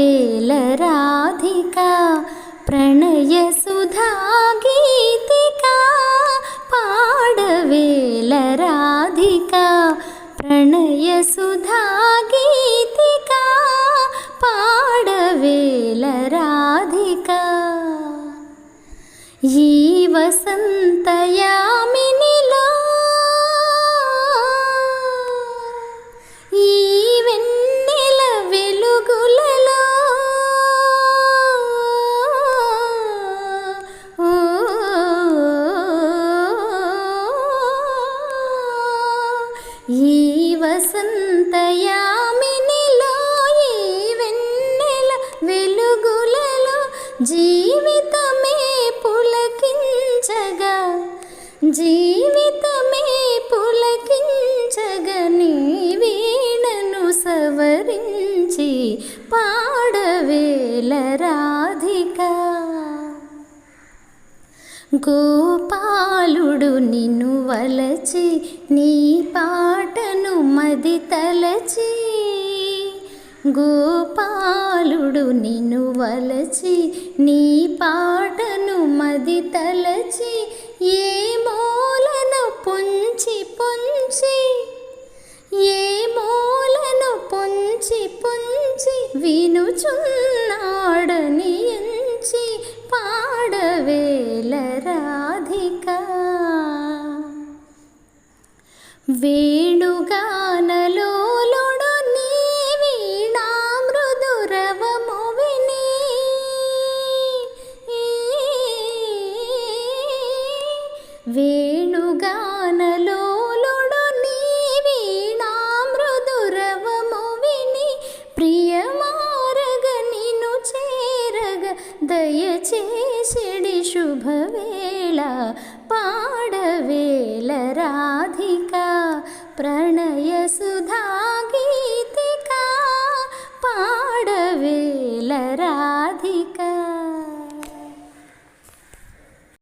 వేల రాధిక ప్రణయ సుధా గీతిక పాడవేల రాధిక ప్రణయ సుధా గీతిక పాడవేల రాధిక. ఈ వసంతయామి ఈ వసంతయామినిలో ఈ వెన్నెల వెలుగులలో జీవితమే పులకించగా జీవితమే పులకించగా నీ వీణను సవరించి పాడవేల రాధికా. గోపాలుడు నిన్ను వలచి నీ పాటను మది తలచి. గోపాలుడు నిన్ను వలచి నీ పాటను మది తలచి. ఏ మూలను పొంచి పొంచి ఏ మూలను పొంచి పొంచి వినుచున్నాడని ఎంచి పాడ రాధిక. వేణుగానలోలుడు నీ వీణా మృదురవము విని వేణుగానలోలుడు నీ వీణా మృదురవము విని. ప్రియమారగ నిను చేరగ దయచే शुभवेला पाडवेल राधिका प्रणयसुधा